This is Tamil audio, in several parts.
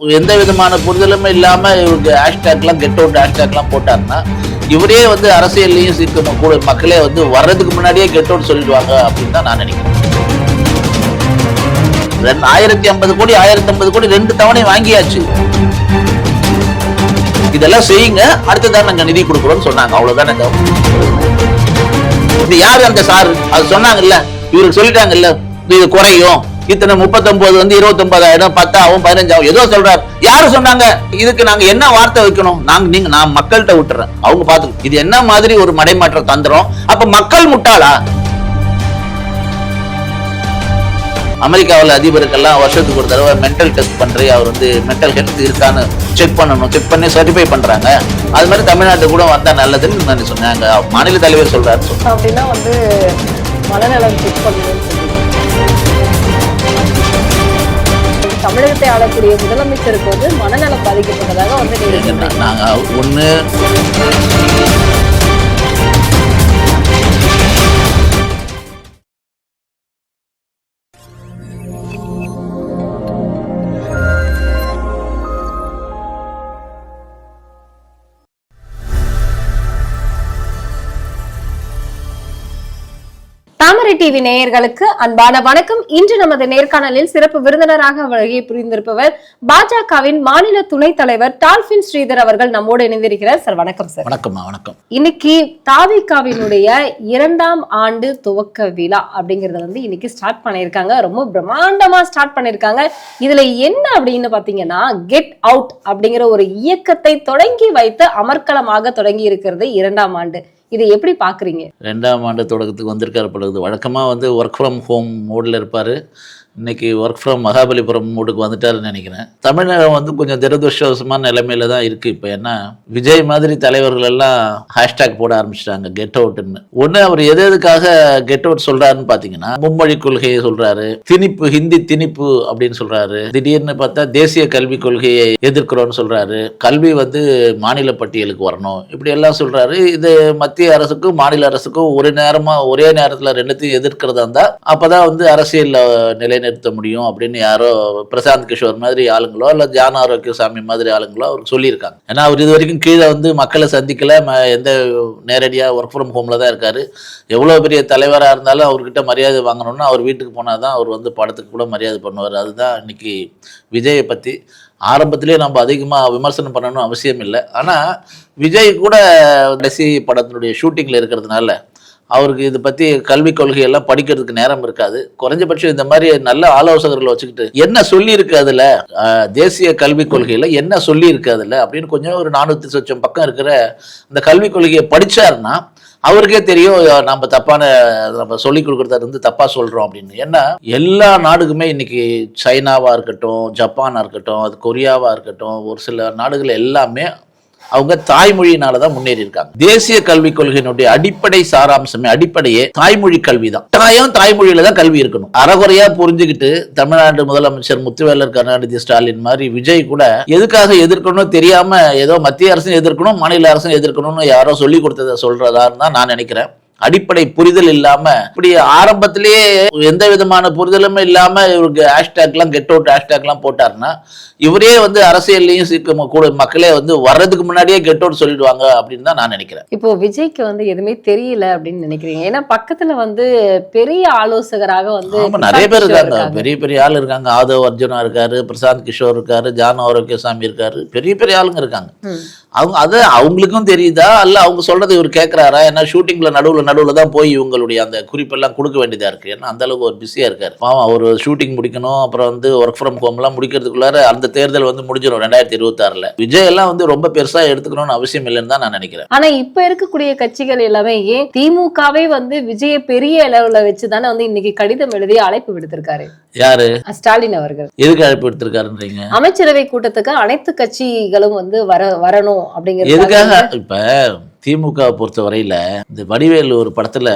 எந்த விதமான புரிதலுமே இல்லாம இவருக்கு ஹேஷ்டேக்லாம் கெட் அவுட் ஹேஷ்டேக்லாம் போட்டாருன்னா இவரே வந்து அரசியல்லையும் சீக்கிரம் கூட மக்களே வந்து வர்றதுக்கு முன்னாடியே கெட் அவுட் சொல்லிடுவாங்க அப்படின்னு தான் நான் நினைக்கிறேன். ஆயிரத்தி ஐம்பது கோடி ஆயிரத்தி ஐம்பது கோடி ரெண்டு தவணை வாங்கியாச்சு. இதெல்லாம் செய்யுங்க. அடுத்ததான் நாங்க நிதி கொடுக்குறோம்னு சொன்னாங்க. அவ்வளவுதானே இது யாரு அந்த சார்? அது சொன்னாங்கல்ல. இவருக்கு சொல்லிட்டாங்கல்ல. இது குறையும். இத்தனை முப்பத்தொன்பது வந்து இருபத்தொன்பதாயிரம் பத்தாவும் பதினஞ்சாவும். ஏதோ சொல்றாரு. யாரு சொன்னாங்க? இதுக்கு நாங்க என்ன வார்த்தை வைக்கணும்? நாங்க நீங்க நான் மக்கள்கிட்ட விட்டுறேன். அவங்க பார்த்து இது என்ன மாதிரி ஒரு மடைமாற்ற தந்திரம்? அப்ப மக்கள் முட்டாளா? அமெரிக்காவில் அதிபருக்கெல்லாம் வருஷத்துக்கு ஒரு தடவை மென்டல் டெஸ்ட் பண்றி அவர் வந்து மென்டல் ஹெல்த் இருக்கான்னு செக் பண்ணணும். செக் பண்ணி சர்டிஃபை பண்றாங்க. அது மாதிரி தமிழ்நாட்டு கூட வந்தா நல்லதுன்னு நான் சொன்னாங்க. மாநில தலைவர் சொல்றாரு. அப்படின்னா வந்து மனநலம் செக் பண்ணணும்னு தமிழகத்தை ஆளக்கூடிய முதலமைச்சருக்கு வந்து மனநலம் பாதிக்கப்பட்டதாக வந்து நாங்கள் ஒன்று தாமரை டிவி நேயர்களுக்கு அன்பான வணக்கம். இன்று நமது நேர்காணலில் சிறப்பு விருந்தினராக வருகை புரிந்திருப்பவர் பாஜகவின் மாநில துணைத் தலைவர் டால்பின் ஸ்ரீதர் அவர்கள் நம்மோடு இணைந்திருக்கிறார். சார் வணக்கம் சார். வணக்கம்மா வணக்கம். இன்னைக்கு தாவிகாவினுடைய இரண்டாம் ஆண்டு துவக்க விழா அப்படிங்கறத வந்து இன்னைக்கு ஸ்டார்ட் பண்ணியிருக்காங்க. ரொம்ப பிரம்மாண்டமா ஸ்டார்ட் பண்ணியிருக்காங்க. இதுல என்ன அப்படின்னு பாத்தீங்கன்னா கெட் அவுட் அப்படிங்கிற ஒரு இயக்கத்தை தொடங்கி வைத்து அமர்க்கலமாக தொடங்கி இருக்கிறது இரண்டாம் ஆண்டு. இதை எப்படி பார்க்குறீங்க? ரெண்டாம் ஆண்டு தொடக்கத்துக்கு வந்திருக்காரு பொழுது வழக்கமாக வந்து ஒர்க் ஃப்ரம் ஹோம் மோடில் இருப்பார். இன்னைக்கு ஒர்க் ஃப்ரம் மகாபலிபுரம் மூடுக்கு வந்துட்டாருன்னு நினைக்கிறேன். தமிழகம் வந்து கொஞ்சம் துரதிருஷ்டவசமான நிலைமையில தான் இருக்கு. இப்போ என்ன விஜய் மாதிரி தலைவர்கள் எல்லாம் ஹேஷ்டேக் போட ஆரம்பிச்சிட்டாங்க கெட் அவுட்னு ஒன்று அவர் எது எதுக்காக கெட் அவுட் சொல்றாருன்னு பார்த்தீங்கன்னா மும்மொழி கொள்கையை சொல்றாரு. திணிப்பு ஹிந்தி திணிப்பு அப்படின்னு சொல்றாரு. திடீர்னு பார்த்தா தேசிய கல்விக் கொள்கையை எதிர்க்கிறோம்னு சொல்றாரு. கல்வி வந்து மாநில பட்டியலுக்கு வரணும். இப்படி எல்லாம் சொல்றாரு. இது மத்திய அரசுக்கும் மாநில அரசுக்கும் ஒரு நேரமா ஒரே நேரத்தில் ரெண்டுத்தையும் எதிர்க்கிறதா இருந்தா அப்பதான் வந்து அரசியல் நிலை நிலைநிறுத்த முடியும் அப்படின்னு யாரோ பிரசாந்த் கிஷோர் மாதிரி ஆளுங்களோ இல்லை ஜான ஆரோக்கியசாமி மாதிரி ஆளுங்களோ அவருக்கு சொல்லியிருக்காங்க. ஏன்னா அவர் இது வரைக்கும் கீழே வந்து மக்களை சந்திக்கல ம- எந்த நேரடியாக ஒர்க் ஃப்ரம் ஹோமில் தான் இருக்கார். எவ்வளோ பெரிய தலைவராக இருந்தாலும் அவர்கிட்ட மரியாதை வாங்கணும்னா அவர் வீட்டுக்கு போனால் தான் அவர் வந்து படத்துக்கு கூட மரியாதை பண்ணுவார். அதுதான் இன்னைக்கு விஜயை பற்றி ஆரம்பத்திலே நம்ம அதிகமாக விமர்சனம் பண்ணணும் அவசியம் இல்லை. ஆனால் விஜய் கூட கடைசி படத்தினுடைய ஷூட்டிங்கில் இருக்கிறதுனால அவருக்கு இதை பற்றி கல்விக் கொள்கையெல்லாம் படிக்கிறதுக்கு நேரம் இருக்காது. குறைஞ்சபட்சம் இந்த மாதிரி நல்ல ஆலோசகர்களை வச்சுக்கிட்டு என்ன சொல்லியிருக்கு அதில்? தேசிய கல்விக் கொள்கையில் என்ன சொல்லியிருக்கு அதில்? அப்படின்னு கொஞ்சம் ஒரு நானூற்றி சொச்சம் பக்கம் இருக்கிற அந்த கல்விக் கொள்கையை படிச்சாருன்னா அவருக்கே தெரியும் நம்ம தப்பான நம்ம சொல்லி கொடுக்குறத இருந்து தப்பா சொல்றோம் அப்படின்னு. ஏன்னா எல்லா நாடுக்குமே இன்னைக்கு சைனாவா இருக்கட்டும் ஜப்பானா இருக்கட்டும் அது கொரியாவா இருக்கட்டும் ஒரு சில நாடுகள் எல்லாமே அவங்க தாய்மொழியினால தான் முன்னேறி இருக்காங்க தேசிய கல்விக் கொள்கையினுடைய அடிப்படை சாராம்சமே அடிப்படையே தாய்மொழி கல்வி தான் கட்டாயம் தாய்மொழியில தான் கல்வி இருக்கணும். அறகுறையா புரிஞ்சுக்கிட்டு தமிழ்நாடு முதலமைச்சர் முத்துவேலர் கருணாநிதி ஸ்டாலின் மாதிரி விஜய் கூட எதுக்காக எதிர்க்கணும் தெரியாம ஏதோ மத்திய அரசும் எதிர்க்கணும் மாநில அரசும் எதிர்க்கணும்னு யாரோ சொல்லி கொடுத்ததை சொல்றதான்னு தான் நான் நினைக்கிறேன். அடிப்படை புரிதல் இல்லாம இப்படி ஆரம்பத்திலேயே எந்த விதமான புரிதலுமே இல்லாம இவருக்கு ஹேஷ்டேக்லாம் கெட் அவுட் ஹேஷ்டேக்லாம் போட்டாருன்னா இவரே வந்து அரசியல்லையும் சீக்கிரம் கூட மக்களே வந்து வர்றதுக்கு முன்னாடியே கெட் அவுட் சொல்லிடுவாங்க அப்படின்னு தான் நான் நினைக்கிறேன். இப்போ விஜய்க்கு வந்து எதுவுமே தெரியல அப்படின்னு நினைக்கிறீங்க. ஏன்னா பக்கத்துல வந்து பெரிய ஆலோசகராக வந்து நிறைய பேர் இருக்காங்க. பெரிய பெரிய ஆள் இருக்காங்க. ஆதவ் அர்ஜுனா இருக்காரு பிரசாந்த் கிஷோர் இருக்காரு ஜான் ஆரோக்கியசாமி இருக்காரு. பெரிய பெரிய ஆளுங்க இருக்காங்க. அவங்க அது அவங்களுக்கும் தெரியுதா? அல்ல அவங்க சொல்றதை இவர் கேட்கறாரா ஏன்னா ஷூட்டிங்ல நடுவுல நடுவுல தான் போய் இவங்களுடைய அந்த குறிப்பெல்லாம் கொடுக்க வேண்டியதா இருக்கு. ஏன்னா அந்த அளவுக்கு ஒரு பிஸியா இருக்காரு. பாவம் அவர் ஷூட்டிங் முடிக்கணும் அப்புறம் வந்து ஒர்க் ஃப்ரம் ஹோம்லாம் முடிக்கிறதுக்குள்ளார அந்த தேர்தல் வந்து முடிஞ்சிடும் ரெண்டாயிரத்தி இருபத்தாறுல. விஜய் எல்லாம் வந்து ரொம்ப பெருசா எடுத்துக்கணும்னு அவசியம் இல்லைன்னு தான் நான் நினைக்கிறேன். ஆனா இப்ப இருக்கக்கூடிய கட்சிகள் எல்லாமே ஏன் திமுகவே வந்து விஜய பெரிய அளவுல வச்சுதானே வந்து இன்னைக்கு கடிதம் எழுதி அழைப்பு விடுத்திருக்காரு? யாரு? ஸ்டாலின் அவர்கள். எதுக்கு அழைப்பு எடுத்திருக்காருன்றீங்க அமைச்சரவை கூட்டத்துக்கு அனைத்து கட்சிகளும் வந்து வர வரணும் அப்படிங்கிறது எதுக்காக? இப்ப திமுக பொறுத்த வரையில் இந்த வடிவேல் ஒரு படத்தில்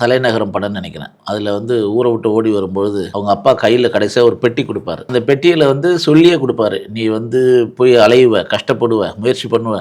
தலைநகரம் படம்னு நினைக்கிறேன். அதில் வந்து ஊரை விட்டு ஓடி வரும்பொழுது அவங்க அப்பா கையில் கடைசியாக ஒரு பெட்டி கொடுப்பாரு. அந்த பெட்டியில் வந்து சொல்லியே கொடுப்பாரு. நீ வந்து போய் அலையுவ கஷ்டப்படுவ முயற்சி பண்ணுவ.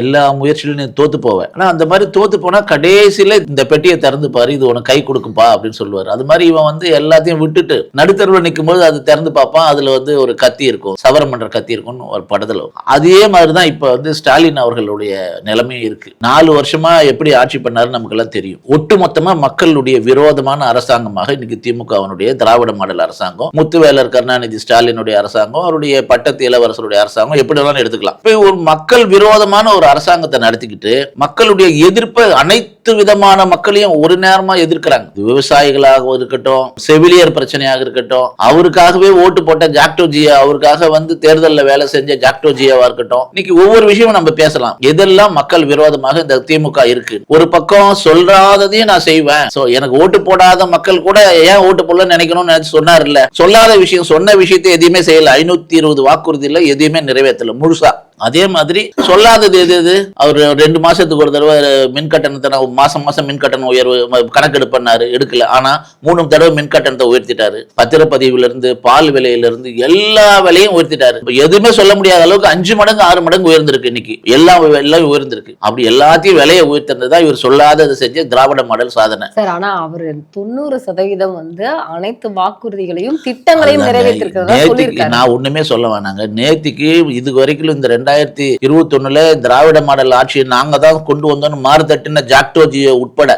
எல்லா முயற்சியிலும் நீ தோத்து போவ. ஆனால் அந்த மாதிரி தோத்து போனால் கடைசியில் இந்த பெட்டியை திறந்து பாரு இது உனக்கு கை கொடுக்கும்பா அப்படின்னு சொல்லுவார். அது மாதிரி இவன் வந்து எல்லாத்தையும் விட்டுட்டு நடுத்தருவில் நிற்கும் போது அது திறந்து பார்ப்பான். அதில் வந்து ஒரு கத்தி இருக்கும். சவரம் கத்தி இருக்கும்னு ஒரு படத்தில். அதே மாதிரி தான் இப்போ வந்து ஸ்டாலின் அவர்களுடைய நிலைமையும் நான் நாலு வருஷமா எப்படி ஆட்சி பண்ணாருன்னு நமக்கு எல்லாம் தெரியும். ஒட்டுமொத்தமா மக்களுடைய விரோதமான அரசாங்கமாக இன்னைக்கு திமுகவனுடைய திராவிட மாடல் அரசாங்கம் முத்துவேலர் கருணாநிதி ஸ்டாலினுடைய அரசாங்கம் அவருடைய பட்டத்து இளவரசருடைய அரசாங்கம் எப்படி வேணாலும் எடுத்துக்கலாம். இப்ப ஒரு மக்கள் விரோதமான ஒரு அரசாங்கத்தை நடத்திக்கிட்டு மக்களுடைய எதிர்ப்பை அனைத்து விதமான மக்களையும் ஒரு நேரமா எதிர்க்கிறாங்க. விவசாயிகளாக இருக்கட்டும் செவிலியர் பிரச்சனையாக இருக்கட்டும் அவருக்காகவே ஓட்டு போட்ட ஜாக்டோஜியா அவருக்காக வந்து தேர்தலில் வேலை செஞ்ச ஜாக்டோஜியாவா இருக்கட்டும். இன்னைக்கு ஒவ்வொரு விஷயமும் நம்ம பேசலாம். எதெல்லாம் மக்கள் விரோதமாக இந்த திமுக இருக்கு. ஒரு பக்கம் சொல்றாததையும் நான் செய்வேன். சோ எனக்கு ஓட்டு போடாத மக்கள் கூட ஏன் ஓட்டு போடலன்னு நினைக்கணும்னு நினைச்சு சொன்னார் இல்ல சொல்லாத விஷயம் சொன்ன விஷயத்தை எதையுமே செய்யல. ஐநூத்தி இருபது வாக்குறுதியில எதையுமே நிறைவேற்றல. முழுசா. அதே மாதிரி சொல்லாதது எது எது? அவர் ரெண்டு மாசத்துக்கு ஒரு தடவை மின் கட்டணத்தை மாசம் மாசம் மின் கட்டணம் உயர்வு ம- கணக்கெடு பண்ணாரு எடுக்கல. ஆனா மூணு தடவை மின் கட்டணத்தை உயர்த்திட்டாரு. பத்திரப்பதிவுல இருந்து பால் விலையில இருந்து எல்லா விலையும் உயர்த்திட்டாரு. எதுவுமே சொல்ல முடியாத அளவுக்கு அஞ்சு மடங்கு ஆறு மடங்கு உயர்ந்திருக்கு இன்னைக்கு. எல்லா எல்லாம் உயர்ந்திருக்கு. அப்படி எல்லாத்தையும் விலையை உயர்த்தினது தான் இவர் சொல்லாதது செஞ்ச திராவிட மாடல் சாதனை. சார் ஆனா அவரு தொண்ணூறு சதவீதம் வந்து அனைத்து வாக்குறுதிகளையும் திட்டங்களையும். நிறைவேற்றிருக்கிறதா நான் ஒண்ணுமே சொல்ல வேணாங்க. நேத்திக்கு இது வரைக்கும் இந்த ரெண்டாயிரத்தி இருபத்தி ஒண்ணுல திராவிட மாடல் ஆட்சியை நாங்க தான் கொண்டு வந்தோம்னு மாறுதட்டின ஜாக்டோஜியை உட்பட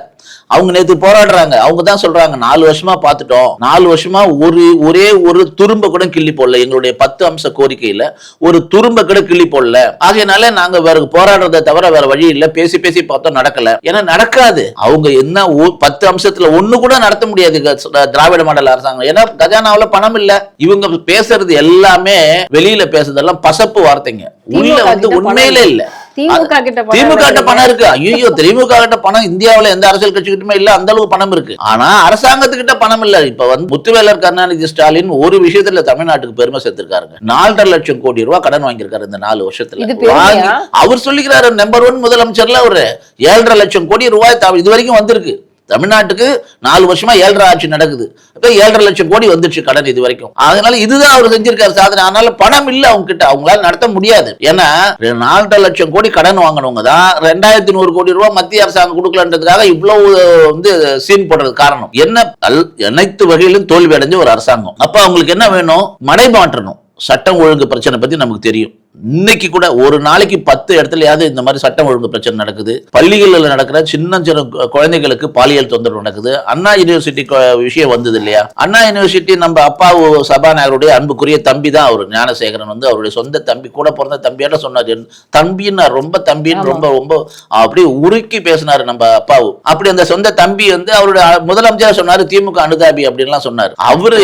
அவங்க நேத்து போராடுறாங்க. அவங்க தான் சொல்றாங்க நாலு வருஷமா பார்த்துட்டோம். நாலு வருஷமா ஒரு ஒரே ஒரு துரும்ப கூட கிள்ளி போடல. எங்களுடைய பத்து அம்ச கோரிக்கையில ஒரு துரும்ப கூட கிள்ளி போடல. ஆகையனால நாங்க வேற போராடுறதை தவிர வேற வழி இல்ல. பேசி பேசி பார்த்தோம் நடக்கல. ஏன்னா நடக்காது. அவங்க என்ன பத்து அம்சத்துல ஒண்ணு கூட நடத்த முடியாது திராவிட மாடல் அரசாங்கம். ஏன்னா கஜானாவுல பணம் இல்ல. இவங்க பேசுறது எல்லாமே வெளியில பேசுறதெல்லாம் பசப்பு வார்த்தைங்க. உள்ள வந்து உண்மையிலே இல்ல. திமுக கிட்ட பணம் திமுக கிட்ட இருக்கு. பணம் இருக்கு. ஐயோ திமுக கிட்ட பணம் இந்தியாவுல எந்த அரசியல் கட்சிக்கிட்டுமே இல்ல அந்த அளவுக்கு பணம் இருக்கு. ஆனா அரசாங்கத்துக்கிட்ட பணம் இல்ல. இப்ப வந்து முத்துவேலர் கருணாநிதி ஸ்டாலின் ஒரு விஷயத்துல தமிழ்நாட்டுக்கு பெருமை சேர்த்திருக்காருங்க. நாலரை லட்சம் கோடி ரூபாய் கடன் வாங்கியிருக்காரு இந்த நாலு வருஷத்துல. அவர் சொல்லிக்கிறாரு நம்பர் ஒன் முதலமைச்சர்ல அவரு. ஏழரை லட்சம் கோடி ரூபாய் இது வரைக்கும் வந்திருக்கு. தமிழ்நாட்டுக்கு நாலு வருஷமா ஏழரை ஆட்சி நடக்குது. இப்போ ஏழரை லட்சம் கோடி வந்துருச்சு கடன் இது வரைக்கும் அதனால இதுதான் அவர் செஞ்சிருக்காரு சாதனை. அதனால பணம் இல்லை அவங்க கிட்ட அவங்களால நடத்த முடியாது. ஏன்னா நாலரை லட்சம் கோடி கடன் வாங்கினவங்க தான் ரெண்டாயிரத்தி நூறு கோடி ரூபாய் மத்திய அரசாங்கம் கொடுக்கலன்றதுக்காக இவ்வளவு வந்து சீன் போடுறது காரணம். என்ன அல்- அனைத்து வகையிலும் தோல்வி அடைஞ்ச ஒரு அரசாங்கம். அப்ப அவங்களுக்கு என்ன வேணும்? மடை மாற்றணும். சட்டம் ஒழுங்கு பிரச்சனை பத்தி நமக்கு தெரியும். இன்னைக்கு கூட ஒரு நாளைக்கு பத்து இடத்துலயாவது இந்த மாதிரி சட்டம் ஒழுங்கு பிரச்சனை நடக்குது. பள்ளிகளில் நடக்கிற சின்ன சின்ன குழந்தைகளுக்கு பாலியல் தொந்தரவு நடக்குது. அண்ணா யூனிவர்சிட்டி விஷயம் வந்தது இல்லையா? அண்ணா யூனிவர்சிட்டி நம்ம அப்பாவு சபாநாயகருடைய அன்புக்குரிய தம்பி தான் அவர். ஞானசேகரன் வந்து அவருடைய சொந்த தம்பி கூட பிறந்த தம்பியாட்ட சொன்னார். தம்பின்னு ரொம்ப தம்பின்னு ரொம்ப ரொம்ப அப்படியே உருக்கி பேசினாரு நம்ம அப்பாவு. அப்படி அந்த சொந்த தம்பி வந்து அவருடைய முதலமைச்சர் சொன்னாரு திமுக அனுதாபி அப்படின்லாம் சொன்னார். அவரு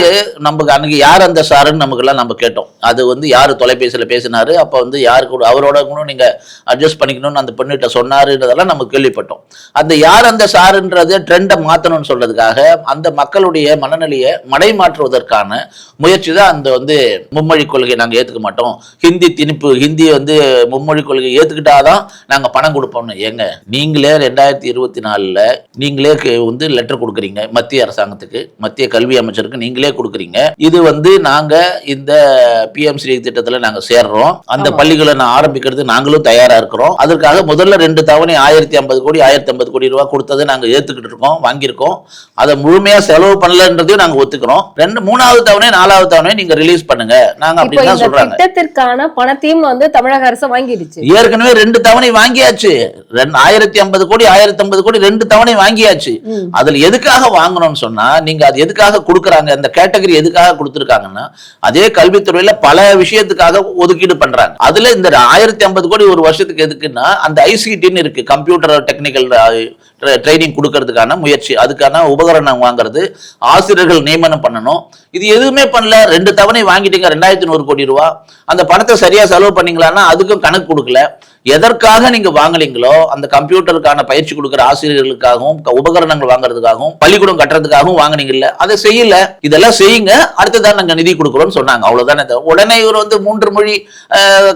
நமக்கு அன்னைக்கு யார் அந்த சாருன்னு நமக்கு எல்லாம் நம்ம கேட்டோம். அது வந்து யாரு தொலைபேசியில பேசினாரு அப்போ வந்து யாரு கூட அவரோட கூட நீங்கள் அட்ஜஸ்ட் பண்ணிக்கணும்னு அந்த பெண்ணிட்ட சொன்னாருன்றதெல்லாம் நம்ம கேள்விப்பட்டோம். அந்த யார் அந்த சாருன்றது ட்ரெண்டை மாற்றணும்னு சொல்றதுக்காக அந்த மக்களுடைய மனநிலையை மடை மாற்றுவதற்கான முயற்சி தான் அந்த வந்து மும்மொழி கொள்கையை நாங்கள் ஏற்றுக்க மாட்டோம். ஹிந்தி திணிப்பு ஹிந்தி வந்து மும்மொழி கொள்கையை ஏற்றுக்கிட்டாதான் நாங்கள் பணம் கொடுப்போம்னு. ஏங்க நீங்களே ரெண்டாயிரத்தி இருபத்தி நாலில் நீங்களே கே- வந்து லெட்டர் கொடுக்குறீங்க மத்திய அரசாங்கத்துக்கு மத்திய கல்வி அமைச்சருக்கு நீங்களே கொடுக்குறீங்க. இது வந்து நாங்கள் இந்த பிஎம் ஸ்ரீ திட்டத்தில் நாங்கள் சேர்றோம். அந்த. பள்ளிகளை நான் ஆரம்பிக்கிறது நாங்களும் தயாரா இருக்கிறோம். அதற்காக முதல்ல ரெண்டு தவணை ஆயிரத்தி ஐம்பது கோடி ஆயிரத்தி ஐம்பது கோடி ரூபாய் கொடுத்ததை நாங்க ஏத்துக்கிட்டு இருக்கோம் வாங்கியிருக்கோம். அதை முழுமையா செலவு பண்ணலன்றதையும் நாங்க ஒத்துக்கிறோம். ரெண்டு மூணாவது தவணை நாலாவது தவணை நீங்க ரிலீஸ் பண்ணுங்க. நாங்க அப்படின்னு தான் சொல்றாங்க. திட்டத்திற்கான பணத்தையும் வந்து தமிழக அரசு வாங்கிடுச்சு. ஏற்கனவே ரெண்டு தவணை வாங்கியாச்சு. ஆயிரத்தி ஐம்பது கோடி ஆயிரத்தி ஐம்பது கோடி ரெண்டு தவணை வாங்கியாச்சு. அதுல எதுக்காக வாங்கணும்னு சொன்னா நீங்க அது எதுக்காக கொடுக்குறாங்க அந்த கேட்டகரி எதுக்காக கொடுத்துருக்காங்கன்னா அதே கல்வித்துறையில பல விஷயத்துக்காக ஒதுக்கீடு பண்றாங்க. அதுல இந்த ஆயிரத்தி ஐம்பது கோடி ஒரு வருஷத்துக்கு எதுக்குன்னா அந்த ஐசிடின்னு இருக்கு. கம்ப்யூட்டர் டெக்னிக்கல் ட்ரைனிங் கொடுக்கறதுக்கான முயற்சி. அதுக்கான உபகரணம் வாங்குறது. ஆசிரியர்கள் நியமனம் பண்ணணும். இது எதுவுமே பண்ணல. ரெண்டு தவணை வாங்கிட்டீங்க. ரெண்டாயிரத்தி நூறு கோடி ரூபா. அந்த பணத்தை சரியா செலவு பண்ணீங்களான்னா அதுக்கும் கணக்கு கொடுக்கல. எதற்காக நீங்க வாங்குனீங்களோ அந்த கம்ப்யூட்டருக்கான பயிற்சி கொடுக்குற ஆசிரியர்களுக்காகவும் க- உபகரணங்கள் வாங்குறதுக்காகவும் பள்ளிக்கூடம் கட்டுறதுக்காகவும் வாங்கினீங்கல்ல அதை செய்யல. இதெல்லாம் செய்யுங்க. அடுத்ததான் நாங்க நிதி கொடுக்குறோம்னு சொன்னாங்க. அவ்வளவுதானே உடனே இவர் வந்து மூன்று மொழி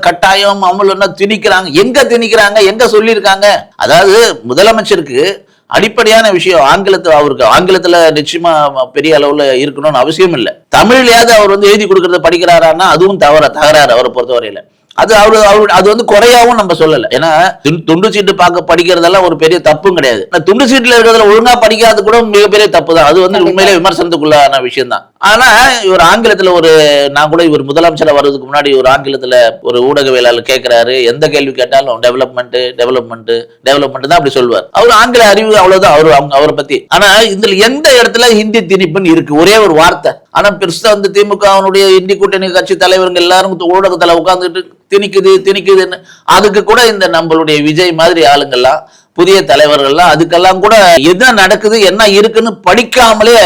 கட்டாயம் அமலுன்னா திணிக்கிறாங்க. எங்க திணிக்கிறாங்க? எங்க சொல்லியிருக்காங்க? அதாவது முதலமைச்சருக்கு அடிப்படையான விஷயம் ஆங்கிலத்துல அவருக்கு ஆங்கிலத்துல நிச்சயமா பெரிய அளவுல இருக்கணும்னு அவசியம் இல்லை தமிழ்லயாவது அவர் வந்து எழுதி கொடுக்கறத படிக்கிறாரான்னா அதுவும் தவற தகராறு அவரை பொறுத்தவரையில. அது அவரு அவரு அது வந்து குறையாவும் நம்ம சொல்லல. ஏன்னா துண்டு- துண்டு சீட்டு பார்க்க படிக்கிறதெல்லாம் ஒரு பெரிய தப்பும் கிடையாது. துண்டு சீட்டுல இருக்கிறதுல ஒழுங்கா படிக்காதது கூட மிகப்பெரிய தப்பு தான் அது வந்து உண்மையிலே விமர்சனத்துக்குள்ளான விஷயம் தான் ஆனா இவர் ஆங்கிலத்துல ஒரு நான் கூட இவர் முதலமைச்சரா வர்றதுக்கு முன்னாடி ஒரு ஆங்கிலத்துல ஒரு ஊடகவியலாளர் கேட்கிறாரு எந்த கேள்வி கேட்டாலும் டெவலப்மெண்ட் டெவலப்மெண்ட் டெவலப்மெண்ட் தான் அப்படி சொல்லுவார். அவர் ஆங்கில அறிவு அவ்வளவுதான். அவர் அவங்க அவரை பத்தி. ஆனா இதுல எந்த இடத்துல ஹிந்தி திணிப்புன்னு இருக்கு? ஒரே ஒரு வார்த்தை. ஆனா பெருசா வந்து திமுக அவனுடைய இந்தி கூட்டணி கட்சி தலைவருங்க எல்லாரும் ஊடகத்துல உட்கார்ந்துட்டு திணிக்குது திணிக்குதுன்னு அதுக்கு கூட இந்த நம்மளுடைய விஜய் மாதிரி ஆளுங்கெல்லாம் புதிய தலைவர்கள்லாம் அதுக்கெல்லாம் கூட என்ன நடக்குது என்ன இருக்குன்னு படிக்காமலே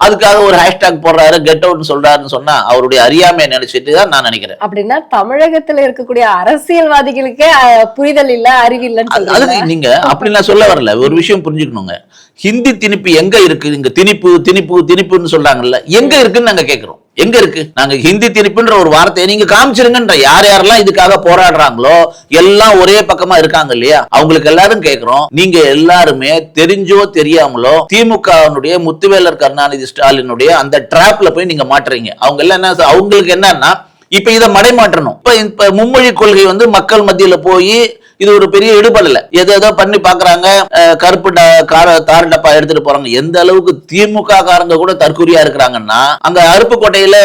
அதுக்காக ஒரு ஹேஷ்டாக் போடுறாரு கெட் அவுட்னு சொல்றாருன்னு சொன்னா அவருடைய அறியாமையை நினைச்சிட்டு தான் நான் நினைக்கிறேன். அப்படின்னா தமிழகத்துல இருக்கக்கூடிய அரசியல்வாதிகளுக்கே புரிதல் இல்ல அறிவு சொல்றீங்க அதுக்கு நீங்க அப்படி நான் சொல்ல வரல ஒரு விஷயம் புரிஞ்சுக்கணுங்க. ஹிந்தி திணிப்பு எங்க இருக்கு? இங்க திணிப்பு திணிப்பு திணிப்புன்னு சொல்றாங்கல்ல. எங்க இருக்குன்னு நாங்க கேக்குறோம். எங்க இருக்கு? நாங்க ஹிந்தி திணிப்புன்ற ஒரு வார்த்தையை நீங்க காமிச்சிருங்கன்ற யார் யாரெல்லாம் இதுக்காக போராடுறாங்களோ எல்லாம் ஒரே பக்கமா இருக்காங்க இல்லையா? அவங்களுக்கு எல்லாரும் கேக்குறோம். நீங்க எல்லாருமே தெரிஞ்சோ தெரியாமலோ திமுகவினுடைய முத்துவேலர் கருணாநிதி ஸ்டாலினுடைய அந்த டிராப்ல போய் நீங்க மாட்டுறீங்க. அவங்க எல்லாம் என்ன அவங்களுக்கு என்னன்னா இப்ப இதை மடைமாற்றணும். இப்ப இப்ப மும்மொழி கொள்கை வந்து மக்கள் மத்தியில போய் இது ஒரு பெரிய இடுபடல ஏதோ ஏதோ பண்ணி பாக்குறாங்க கருப்பு ட- கார தார் டப்பா எடுத்துட்டு போறாங்க. எந்த அளவுக்கு திமுக காரங்க கூட தற்கொலையா இருக்கிறாங்கன்னா அங்க அருப்பு கோட்டையில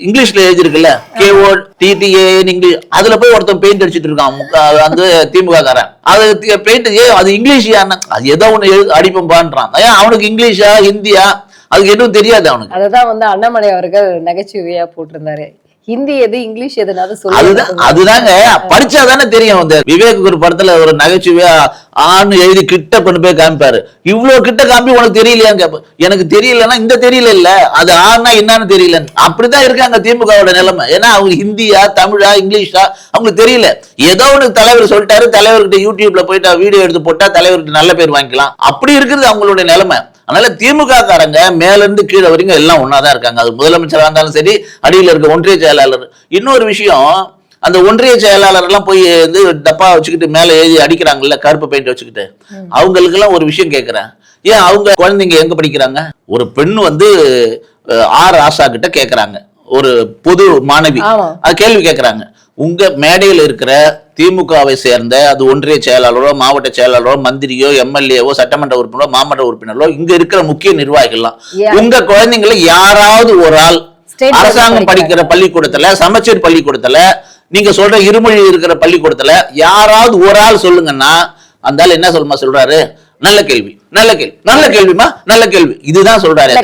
இங்கிலீஷ்ல எழுதிருக்குல்ல கேஓ டிடிஏ இங்கிலீஷ் அதுல போய் ஒருத்தன் பெயிண்ட் அடிச்சிட்டு இருக்கான். முக்க- அந்த திமுக காரன். அது பெயிண்ட் ஏ அது இங்கிலீஷியா அது ஏதோ ஒண்ணு எழு அடிப்பம்பான்றான். ஏன் அவனுக்கு இங்கிலீஷா ஹிந்தியா? அதுக்கு எதுவும் தெரியாது அவனுக்கு. அததான் வந்து அண்ணாமலை அவர்கள் நகைச்சுவையா போட்டிருந்தாரு. ஹிந்தி எது இங்கிலீஷ் எதுனாவது அதுதான் அதுதாங்க. படிச்சாதானே தெரியும். அந்த விவேக் ஒரு படத்துல ஒரு நகைச்சுவையா ஆண் எழுதி கிட்ட கொண்டு போய் காமிப்பாரு. இவ்வளவு கிட்ட காமி உனக்கு தெரியலையான்னு கேப்ப. எனக்கு தெரியலன்னா இந்த தெரியல இல்ல. அது ஆனா என்னன்னு தெரியல அப்படிதான் இருக்காங்க திமுகவோட நிலைமை. ஏன்னா அவங்க ஹிந்தியா தமிழா இங்கிலீஷா அவங்களுக்கு தெரியல. ஏதோ ஒண்ணு தலைவர் சொல்லிட்டாரு. தலைவர்கிட்ட யூடியூப்ல போயிட்டு வீடியோ எடுத்து போட்டா தலைவர்கிட்ட நல்ல பேர் வாங்கிக்கலாம். அப்படி இருக்கிறது அவங்களுடைய நிலைமை. அதனால திமுக காரங்க மேல இருந்து கீழே வரைக்கும் எல்லாம் ஒன்னாதான் இருக்காங்க. அது முதலமைச்சரா இருந்தாலும் சரி அடியில் இருக்க ஒன்றிய செயலாளர். இன்னொரு விஷயம் அந்த ஒன்றிய செயலாளர் எல்லாம் போய் வந்து டப்பா வச்சுக்கிட்டு மேல எழுதி அடிக்கிறாங்கல்ல கருப்பு பெயிண்ட் வச்சுக்கிட்டு. அவங்களுக்கு எல்லாம் ஒரு விஷயம் கேட்கிறேன் ஏன் அவங்க குழந்தைங்க எங்க படிக்கிறாங்க? ஒரு பெண் வந்து ஆர் ஆசா கிட்ட கேக்குறாங்க. ஒரு பொது மாணவி. அது கேள்வி கேட்குறாங்க உங்க மேடையில் இருக்கிற திமுகவை சேர்ந்த அது ஒன்றிய செயலாளரோ மாவட்ட செயலாளரோ மந்திரியோ எம்எல்ஏவோ சட்டமன்ற உறுப்பினரோ மாமன்ற உறுப்பினரோ இங்க இருக்கிற முக்கிய நிர்வாகிகள்லாம். உங்க குழந்தைங்களை யாராவது ஒரு ஆள் அரசாங்கம். படிக்கிற பள்ளிக்கூடத்துல சமச்சீர் பள்ளிக்கூடத்துல நீங்க சொல்ற இருமொழி இருக்கிற பள்ளிக்கூடத்துல யாராவது ஒரு ஆள் சொல்லுங்கன்னா அந்த ஆள் என்ன சொல்லுமா சொல்றாரு நல்ல கேள்வி நல்ல கேள்வி. நல்ல கேள்விமா நல்ல கேள்வி. இதுதான் சொல்றாரே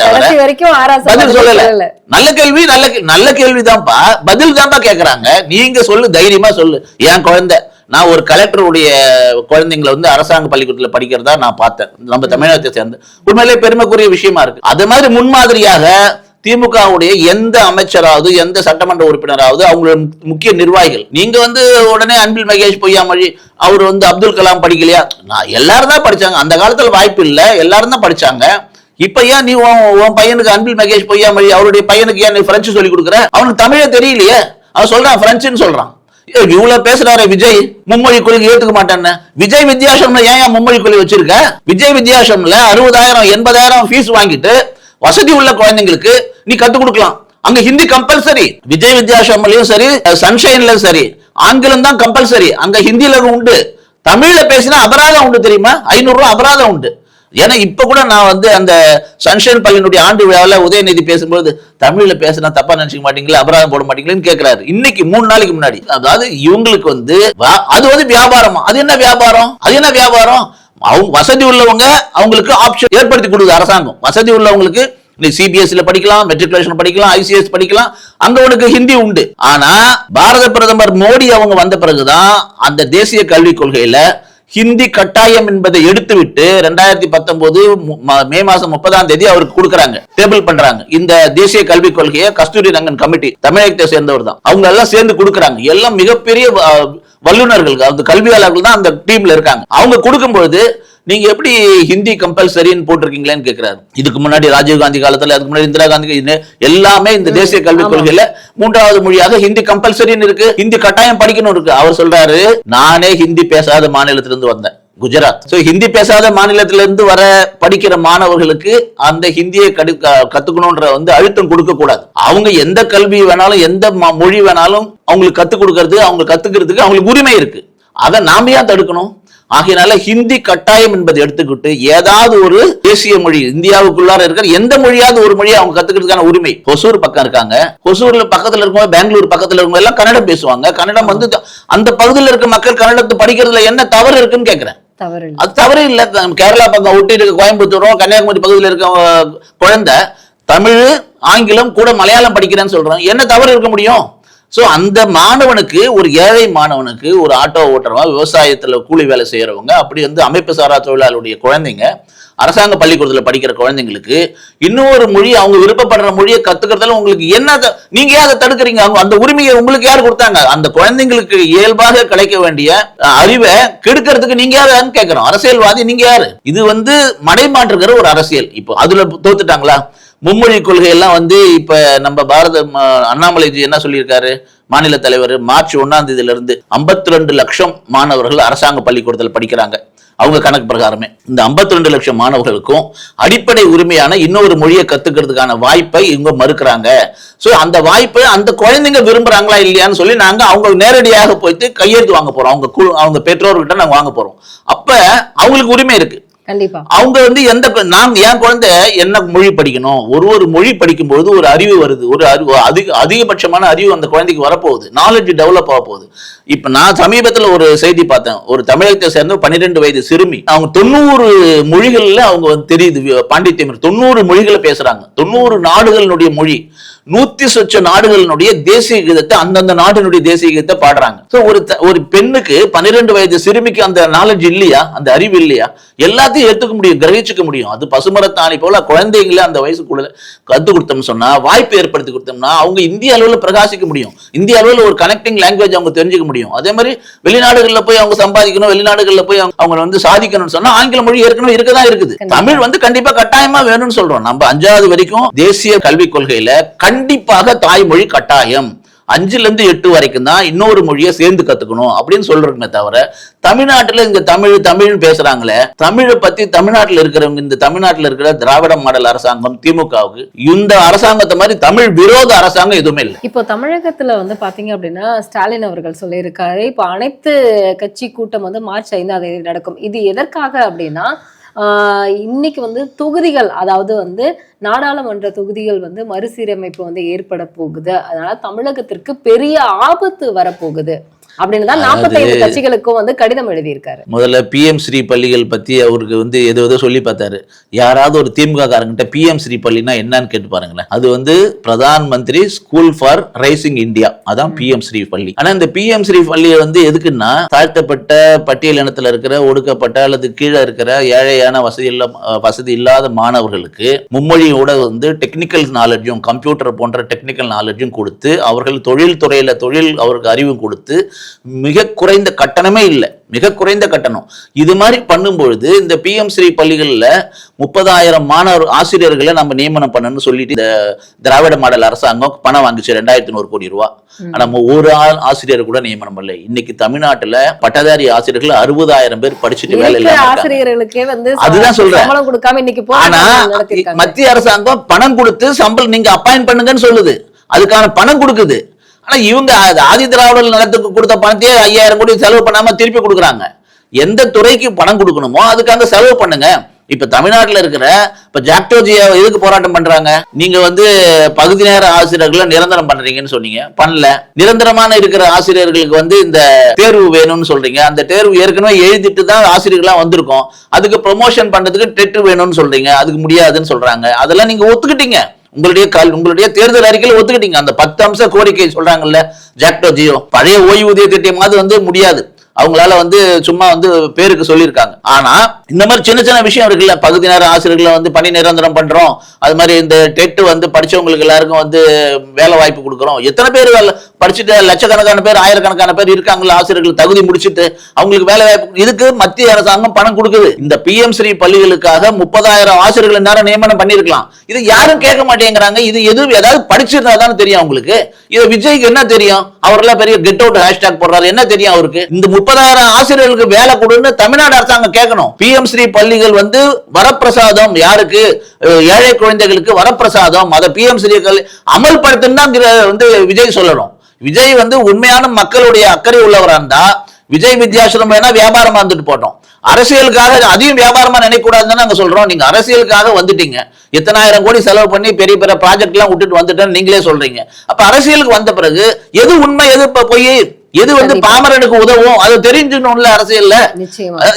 பதில் சொல்லல. நல்ல கேள்வி நல்ல நல்ல கேள்விதான்ப்பா. பதில் தான்ப்பா கேக்குறாங்க. நீங்க சொல்லு தைரியமா சொல்லு. என் குழந்தை நான் ஒரு கலெக்டருடைய குழந்தைங்களை வந்து அரசாங்க பள்ளிக்கூடத்துல படிக்கிறதா நான் பார்த்தேன். நம்ம தமிழகத்தை சேர்ந்து. உண்மையிலே பெருமைக்குரிய விஷயமா இருக்கு. அது மாதிரி முன்மாதிரியாக திமுகவுடைய எந்த அமைச்சராவது எந்த சட்டமன்ற உறுப்பினராவது அவங்களோட முக்கிய நிர்வாகிகள். நீங்க வந்து உடனே அன்பில் மகேஷ் பொய்யாமொழி அவர் வந்து அப்துல் கலாம் படிக்கலையா? நான் எல்லாரும் தான் படிச்சாங்க. அந்த காலத்துல வாய்ப்பு இல்லை. எல்லாரும் தான் படிச்சாங்க. இப்ப ஏன் நீ உன் உன் பையனுக்கு அன்பில் மகேஷ் பொய்யாமொழி அவருடைய பையனுக்கு ஏன் நீ பிரெஞ்சு சொல்லி கொடுக்குற? அவனுக்கு தமிழே தெரியலையே. அவன் சொல்றான் பிரெஞ்சுன்னு சொல்றான். ஏய், இவ்வளவு பேசுறாரு விஜய். மும்மொழி கொள்கை ஏத்துக்க மாட்டேன்னு. விஜய் வித்யாசம்ல ஏன் ஏன் மும்மொழி கொள்கை வச்சிருக்க? விஜய் வித்யாசம்ல அறுபதாயிரம் எண்பதாயிரம் ஃபீஸ் வாங்கிட்டு வசதி உள்ள குழந்தைங்களுக்கு நீ கத்துக் கொடுக்கலாம். அங்க ஹிந்தி கம்பல்சரி விஜய் வித்யாசம்லயும் சரி சன்ஷைன்ல சரி ஆங்கிலம் தான் கம்பல்சரி அங்க ஹிந்தியில உண்டு. தமிழ்ல பேசினா அபராதம் உண்டு தெரியுமா? ஐநூறு ரூபா அபராதம் உண்டு. ஏன்னா இப்ப கூட நான் வந்து அந்த சன்ஷைன் பள்ளியினுடைய ஆண்டு விழாவில் உதயநிதி பேசும்போது தமிழ்ல பேசினா தப்பா நினைச்சுக்க மாட்டீங்களா? அபராதம் போட மாட்டீங்களேன்னு கேட்கிறாரு இன்னைக்கு மூணு நாளைக்கு முன்னாடி. அதாவது இவங்களுக்கு வந்து அது வந்து வியாபாரம்? அது என்ன வியாபாரம்? அது என்ன வியாபாரம்? அவங்க வசதி உள்ளவங்க அவங்களுக்கு ஆப்ஷன் ஏற்படுத்தி கொடுக்குது அரசாங்கம். வசதி உள்ளவங்களுக்கு நீ சிபிஎஸ்சில படிக்கலாம் மெட்ரிகுலேஷன் படிக்கலாம் ஐசிஎஸ் படிக்கலாம் அங்க உனக்கு ஹிந்தி உண்டு. ஆனா பாரத பிரதமர் மோடி அவங்க வந்த பிறகுதான் அந்த தேசிய கல்விக் கொள்கையில ஹிந்தி கட்டாயம் என்பதை எடுத்துவிட்டு ரெண்டாயிரத்தி பத்தொன்பது மே மாசம் முப்பதாம் தேதி அவருக்கு கொடுக்கறாங்க டேபிள் பண்றாங்க. இந்த தேசிய கல்விக் கொள்கையை கஸ்தூரி ரங்கன் கமிட்டி தமிழகத்தை சேர்ந்தவர் தான். அவங்க எல்லாம் சேர்ந்து கொடுக்கறாங்க. எல்லாம் மிகப்பெரிய வல்லுநர்கள் அந்த கல்வியாளர்கள் தான் அந்த டீம்ல இருக்காங்க. அவங்க கொடுக்கும்பொழுது நீங்க எப்படி ஹிந்தி கம்பல்சரின்னு போட்டிருக்கீங்களேன்னு கேக்குறாரு. இதுக்கு முன்னாடி ராஜீவ் காந்தி காலத்துல அதுக்கு முன்னாடி இந்திரா காந்தி எல்லாமே இந்த தேசிய கல்விக். கொள்கையில மூன்றாவது மொழியாக ஹிந்தி கம்பல்சரின்னு இருக்கு. ஹிந்தி கட்டாயம் படிக்கணும் இருக்கு. அவர் சொல்றாரு நானே ஹிந்தி பேசாத மாநிலத்திலிருந்து வந்தேன். குஜராத். ஸோ ஹிந்தி பேசாத மாநிலத்திலிருந்து வர படிக்கிற மாணவர்களுக்கு அந்த ஹிந்தியை கடு கத்துக்கணுன்ற கத்துக்கணும்ன்ற வந்து அழுத்தம் கொடுக்க கூடாது அவங்க எந்த கல்வி வேணாலும் எந்த ம- மொழி வேணாலும் அவங்களுக்கு கத்துக் கொடுக்கறது அவங்க கத்துக்கிறதுக்கு அவங்களுக்கு உரிமை இருக்கு. அதை நாம ஏன் தடுக்கணும்? ஆகையினால ஹிந்தி கட்டாயம் என்பதை எடுத்துக்கிட்டு ஏதாவது ஒரு தேசிய மொழி இந்தியாவுக்குள்ளார இருக்கிற எந்த மொழியாவது ஒரு மொழியை அவங்க கத்துக்கிறதுக்கான உரிமை. ஹொசூர் பக்கம் இருக்காங்க. ஹொசூர்ல பக்கத்துல இருக்கவங்க பெங்களூர் பக்கத்துல இருக்கவங்க எல்லாம் கன்னடம் பேசுவாங்க. கன்னடம் வந்து அந்த பகுதியில் இருக்க மக்கள் கன்னடத்தை படிக்கிறதுல என்ன தவறு இருக்குன்னு கேட்கிறேன் அது தவறு இல்லை. கேரளா பக்கம் ஒட்டி இருக்க கோயம்புத்தூரும் கன்னியாகுமரி பகுதியில் இருக்க குழந்தை தமிழ் ஆங்கிலம் கூட மலையாளம் படிக்கிறேன்னு சொல்றாங்க என்ன தவறு இருக்க முடியும்? ஸோ அந்த மாணவனுக்கு ஒரு ஏழை மாணவனுக்கு ஒரு ஆட்டோ ஓட்டுறவங்க விவசாயத்தில் கூலி வேலை செய்யறவங்க அப்படி வந்து அமைப்பு சாரா தொழிலாளருடைய குழந்தைங்க அரசாங்க பள்ளிக்கூடத்துல படிக்கிற குழந்தைங்களுக்கு இன்னொரு மொழி அவங்க விருப்பப்படுற மொழியை கத்துக்கிறதுல உங்களுக்கு என்ன நீங்க அதை தடுக்கிறீங்க? அவங்க அந்த உரிமையை உங்களுக்கு யார் கொடுத்தாங்க? அந்த குழந்தைங்களுக்கு இயல்பாக கிடைக்க வேண்டிய அறிவை கெடுக்கிறதுக்கு நீங்க யாருன்னு கேட்கிறோம் அரசியல்வாதி நீங்க யாரு? இது வந்து மடைமாற்றுகிற ஒரு அரசியல். இப்போ அதுல தோத்துட்டாங்களா? மும்மொழி கொள்கை எல்லாம் வந்து இப்ப நம்ம பாரத அண்ணாமலைஜி என்ன சொல்லியிருக்காரு? மாநில தலைவர் மார்ச் ஒன்னாம் தேதியிலிருந்து இருந்து 52 ரெண்டு லட்சம் மாணவர்கள் அரசாங்க பள்ளிக்கூடத்தில் படிக்கிறாங்க. அவங்க கணக்கு பிரகாரமே. இந்த 52 ரெண்டு லட்சம் மாணவர்களுக்கும் அடிப்படை உரிமையான இன்னொரு மொழியை கத்துக்கிறதுக்கான வாய்ப்பை இவங்க மறுக்கிறாங்க. ஸோ அந்த வாய்ப்பை அந்த குழந்தைங்க விரும்புறாங்களா இல்லையான்னு சொல்லி நாங்கள் அவங்க நேரடியாக போயிட்டு கையெழுத்து வாங்க போறோம். அவங்க அவங்க பெற்றோர்கிட்ட நாங்கள் வாங்க போறோம். அப்ப அவங்களுக்கு உரிமை இருக்கு. அவங்க வந்து எந்த நான் என் குழந்தை என்ன மொழி படிக்கணும்? ஒரு ஒரு மொழி படிக்கும்போது ஒரு அறிவு வருது. ஒரு அறிவு அதிக அதிகபட்சமான அறிவு அந்த குழந்தைக்கு வரப்போகுது. நாலேஜ் டெவலப் ஆக போகுது. இப்ப நான் சமீபத்துல ஒரு செய்தி பார்த்தேன். ஒரு தமிழகத்தை சேர்ந்த பன்னிரெண்டு வயது சிறுமி. அவங்க தொண்ணூறு மொழிகள்ல அவங்க வந்து தெரியுது. வி- தொண்ணூறு மொழிகளை பேசுறாங்க. தொண்ணூறு நாடுகளினுடைய மொழி. நூத்தி சொச்ச நாடுகளினுடைய தேசிய கீதத்தை அந்தந்த நாட்டினுடைய தேசிய கீதத்தை பாடுறாங்க. ஒரு ஒரு பெண்ணுக்கு பன்னிரெண்டு வயது சிறுமிக்கு அந்த நாலேஜ் இல்லையா? அந்த அறிவு இல்லையா? எல்லாத்தையும் ஏத்துக்க முடியும் கிரகிச்சுக்க முடியும். அது பசுமரத்தாணி போல குழந்தைங்கள அந்த வயசுக்குள்ள கத்து கொடுத்தோம்னு சொன்னா வாய்ப்பு ஏற்படுத்தி கொடுத்தோம்னா அவங்க இந்திய அளவுல பிரகாசிக்க முடியும். இந்திய அளவுல ஒரு கனெக்டிங் லாங்குவேஜ் அவங்க தெரிஞ்சுக்க முடியும். அதே மாதிரி வெளிநாடுகள்ல போய் அவங்க சம்பாதிக்கணும் வெளிநாடுகள்ல போய் அவங்க- வந்து சாதிக்கணும்னு சொன்னா ஆங்கில மொழி ஏற்கனவே இருக்கதான் இருக்குது. கண்டிப்பா. தமிழ் வந்து கண்டிப்பா கட்டாயமா வேணும்னு சொல்றோம். நம்ம அஞ்சாவது வரைக்கும் தேசிய கல்விக் கொள்கையில கண்டிப்பாக தாய்மொழி கட்டாயம். அஞ்சுல இருந்து எட்டு வரைக்கும் தான் இன்னொரு மொழியை சேர்ந்து கத்துக்கணும் அப்படின்னு சொல்றோமே தவிர தமிழ்நாட்டுல இங்கே தமிழ் தமிழ்னு பேசுறாங்களே தமிழை பத்தி தமிழ்நாட்டுல இருக்கிறவங்க இந்த தமிழ்நாட்டுல இருக்கிற திராவிட மாடல் அரசாங்கம் திமுகவுக்கு இந்த அரசாங்கத்தை மாதிரி தமிழ் விரோத அரசாங்கம் எதுவுமே இல்லை. இப்போ தமிழகத்துல வந்து பாத்தீங்க அப்படின்னா ஸ்டாலின் அவர்கள் சொல்லியிருக்காரு இப்போ அனைத்து கட்சி கூட்டம் வந்து மார்ச் ஐந்தாம் தேதி நடக்கும். இது எதற்காக அப்படின்னா இன்னைக்கு வந்து தொகுதிகள் அதாவது வந்து நாடாளுமன்ற தொகுதிகள் வந்து மறுசீரமைப்பு வந்து ஏற்பட போகுது. அதனால தமிழகத்திற்கு பெரிய ஆபத்து வரப்போகுது அப்படின்னு தான் நாற்பத்தைந்து கட்சிகளுக்கும் வந்து கடிதம் எழுதியிருக்காரு. முதல்ல பிஎம் ஸ்ரீ பள்ளிகள் பத்தி அவருக்கு வந்து ஏதோ ஏதோ சொல்லி பார்த்தாரு. யாராவது ஒரு திமுக காரங்கிட்ட பிஎம் ஸ்ரீ பள்ளினா என்னன்னு கேட்டு பாருங்களேன். அது வந்து Pradhan Mantri school for rising India அதான் பிஎம் ஸ்ரீ பள்ளி ஆனா இந்த பிஎம் ஸ்ரீ பள்ளியை வந்து எதுக்குன்னா தாழ்த்தப்பட்ட பட்டியல் இனத்துல இருக்கிற ஒடுக்கப்பட்ட அல்லது கீழே இருக்கிற ஏழையான வசதி வசதி இல்லாத மாணவர்களுக்கு மும்மொழியோட வந்து டெக்னிக்கல் நாலேஜும் கம்ப்யூட்டர் போன்ற டெக்னிக்கல் நாலேஜும் கொடுத்து அவர்கள் தொழில் துறையில தொழில் அவருக்கு அறிவும் கொடுத்து மிக குறைந்த கட்டணமே இல்லை. மிக குறைந்த கட்டணம். இது மாதிரி பண்ணும்பொழுது இந்த பிஎம் ஸ்ரீ பள்ளிகளில் முப்பதாயிரம் மாணவர் ஆசிரியர்களை நம்ம நியமனம் பண்ணணும்னு சொல்லிட்டு இந்த திராவிட மாடல் அரசாங்கம் பணம் வாங்கிச்சு ரெண்டாயிரத்தி நூறு கோடி ரூபா. நம்ம ஒரு ஆள் ஆசிரியர் கூட நியமனம் பண்ணல. இன்னைக்கு தமிழ்நாட்டுல பட்டதாரி ஆசிரியர்கள் அறுபதாயிரம் பேர் படிச்சுட்டு வேலை இருக்காங்க. ஆசிரியர்களுக்கே வந்து அதுதான் சொல்றேன். சம்பளம் கொடுக்காம இன்னைக்கு ஆனா மத்திய அரசாங்கம் பணம் கொடுத்து சம்பளம் நீங்க அப்பாயிண்ட் பண்ணுங்கன்னு சொல்லுது. அதுக்கான பணம் கொடுக்குது. ஆனா இவங்க அது ஆதி திராவிடர் நலத்துக்கு கொடுத்த பணத்தையே ஐயாயிரம் கோடி செலவு பண்ணாம திருப்பி கொடுக்குறாங்க. எந்த துறைக்கு பணம் கொடுக்கணுமோ அதுக்காக செலவு பண்ணுங்க. இப்ப தமிழ்நாட்டில் இருக்கிற இப்ப ஜாக்டோஜியா எதுக்கு போராட்டம் பண்றாங்க? நீங்க வந்து பகுதி நேர ஆசிரியர்களை நிரந்தரம் பண்றீங்கன்னு சொன்னீங்க. பண்ணல. நிரந்தரமான இருக்கிற ஆசிரியர்களுக்கு வந்து இந்த தேர்வு வேணும்னு சொல்றீங்க. அந்த தேர்வு ஏற்கனவே எழுதிட்டு தான் ஆசிரியர்களா வந்திருக்கோம். அதுக்கு ப்ரொமோஷன் பண்றதுக்கு டெட்டு வேணும்னு சொல்றீங்க. அதுக்கு முடியாதுன்னு சொல்றாங்க. அதெல்லாம் நீங்க ஒத்துக்கிட்டீங்க. உங்களுடைய கல் உங்களுடைய தேர்தல் அறிக்கையில் ஒத்துக்கிட்டீங்க. அந்த பத்து அம்ச கோரிக்கை சொல்றாங்கல்ல ஜாக்டோ ஜியோ பழைய ஓய்வூதிய திட்டமாவது வந்து முடியாது. அவங்களால வந்து சும்மா வந்து பேருக்கு சொல்லியிருக்காங்க. ஆனா இந்த மாதிரி சின்ன சின்ன விஷயம் இருக்குல்ல பகுதி நேர ஆசிரியர்களை வந்து பணி நிரந்தரம் பண்றோம். அது மாதிரி இந்த டெட்டு வந்து படிச்சவங்களுக்கு எல்லாருக்கும் வந்து வேலை வாய்ப்பு கொடுக்குறோம். எத்தனை பேர் வேலை படிச்சுட்டு லட்சக்கணக்கான பேர் ஆயிரக்கணக்கான பேர் இருக்காங்களா ஆசிரியர்கள் தகுதி முடிச்சுட்டு அவங்களுக்கு வேலை வாய்ப்பு இதுக்கு மத்திய அரசாங்கம் பணம் கொடுக்குது. இந்த பிஎம் ஸ்ரீ பள்ளிகளுக்காக முப்பதாயிரம் ஆசிரியர்கள் நேரம் நியமனம் பண்ணிருக்கலாம் இது யாரும் கேட்க மாட்டேங்கிறாங்க. இது எது ஏதாவது படிச்சிருந்தா தானே தெரியும் அவங்களுக்கு. இது விஜய்க்கு என்ன தெரியும்? அவரெல்லாம் பெரிய கெட் அவுட் ஹேஷ்டாக் போடுறாரு. என்ன தெரியும் அவருக்கு? இந்த முப்பதாயிரம் ஆசிரியர்களுக்கு வேலை கொடுன்னு தமிழ்நாடு அரசாங்கம் கேட்கணும். பிஎம் ஸ்ரீ பள்ளிகள் வந்து வரப்பிரசாதம். யாருக்கு? ஏழை குழந்தைகளுக்கு வரப்பிரசாதம். அதை பிஎம் ஸ்ரீ அமல்படுத்துன்னு தான் வந்து விஜய் சொல்லணும். விஜய் வந்து உண்மையான மக்களுடைய அக்கறை உள்ளவரா இருந்தா விஜய் வித்யாசிரம் வேணா வியாபாரமா இருந்துட்டு போட்டோம். அரசியலுக்காக அதையும் வியாபாரமா நினைக்க கூடாதுன்னு நாங்க சொல்றோம். நீங்க அரசியலுக்காக வந்துட்டீங்க. எத்தனாயிரம் கோடி செலவு பண்ணி பெரிய பெரிய ப்ராஜெக்ட் எல்லாம் விட்டுட்டு வந்துட்டேன்னு நீங்களே சொல்றீங்க. அப்ப அரசியலுக்கு வந்த பிறகு எது உண்மை எது இப்ப பொய் எது வந்து. பாமரனுக்கு உதவும் அது தெரிஞ்சுக்கணும்ல அரசியல்ல?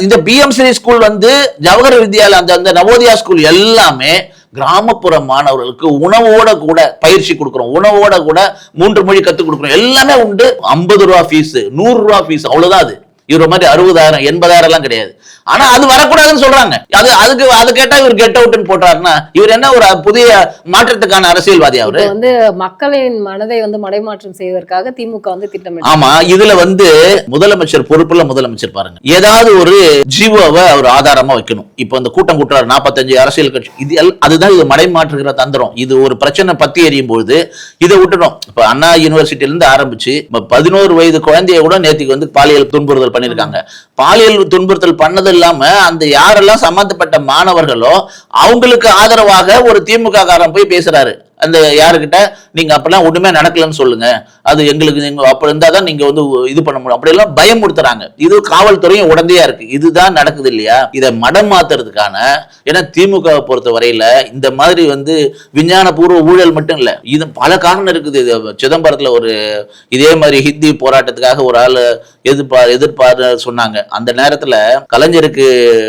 இந்த பிஎம்சி ஸ்கூல் வந்து ஜவஹர் வித்யாலயா அந்த அந்த நவோதயா ஸ்கூல் எல்லாமே கிராமப்புற மாணவர்களுக்கு உணவோட கூட பயிற்சி கொடுக்குறோம். உணவோட கூட மூன்று மொழி கத்துக் கொடுக்குறோம். எல்லாமே உண்டு. ஐம்பது ரூபா ஃபீஸ் நூறு ரூபா ஃபீஸ் அவ்வளவுதான் அது. இவர் மாதிரி அறுபதாயிரம் எண்பதாயிரம் எல்லாம் கிடையாது. ஆனா அது வரக்கூடாதுன்னு சொல்றாங்க. அது அதுக்கு அது கேட்டா இவர் கெட் அவுட்னு போட்டாருன்னா இவர் என்ன ஒரு புதிய மாற்றத்துக்கான அரசியல்வாதி அவரு? வந்து மக்களின் மனதை வந்து மடைமாற்றம் செய்வதற்காக திமுக வந்து திட்டமிட்டு ஆமா இதுல வந்து முதலமைச்சர் பொறுப்புல முதலமைச்சர் பாருங்க. ஏதாவது ஒரு ஜீவோவை அவர் ஆதாரமா வைக்கணும். இப்ப இந்த கூட்டம் கூட்டுறாரு நாற்பத்தஞ்சு அரசியல் கட்சி. இது அதுதான் இது மடைமாற்றுகிற தந்திரம். இது ஒரு பிரச்சனை பத்தி எறியும் பொழுது இதை விட்டுடும் இப்ப அண்ணா யூனிவர்சிட்டில இருந்து ஆரம்பிச்சு பதினோரு வயது குழந்தைய கூட நேத்துக்கு வந்து பாலியல் துன்புறுத்தல் பண்ணிருக்காங்க. பாலியல் துன்புறுத்தல் பண்ணது இல்லாம அந்த யாரெல்லாம் சம்பந்தப்பட்ட மாணவர்களோ அவங்களுக்கு ஆதரவாக ஒரு திமுக காரன் போய் பேசுறாரு. அந்த யாருக்கிட்ட நீங்க அப்பெல்லாம் ஒண்ணுமே நடக்கலன்னு சொல்லுங்க. அது எங்களுக்கு நீங்க அப்ப இருந்தாதான் நீங்க வந்து இது பண்ண முடியும். அப்படி எல்லாம் பயமுறுத்துறாங்க இது காவல்துறையும் உடந்தையா இருக்கு. இதுதான் நடக்குது இல்லையா? இதை மடம் மாத்துறதுக்கான ஏன்னா திமுக பொறுத்த வரையில இந்த மாதிரி வந்து விஞ்ஞானபூர்வ ஊழல் மட்டும் இல்ல. இது பல காரணம் இருக்குது. இது சிதம்பரத்துல ஒரு இதே மாதிரி ஹிந்தி போராட்டத்துக்காக ஒரு ஆள் எதிர்பார் எதிர்பார் சொன்னாங்க. அந்த நேரத்துல கலைஞருக்கு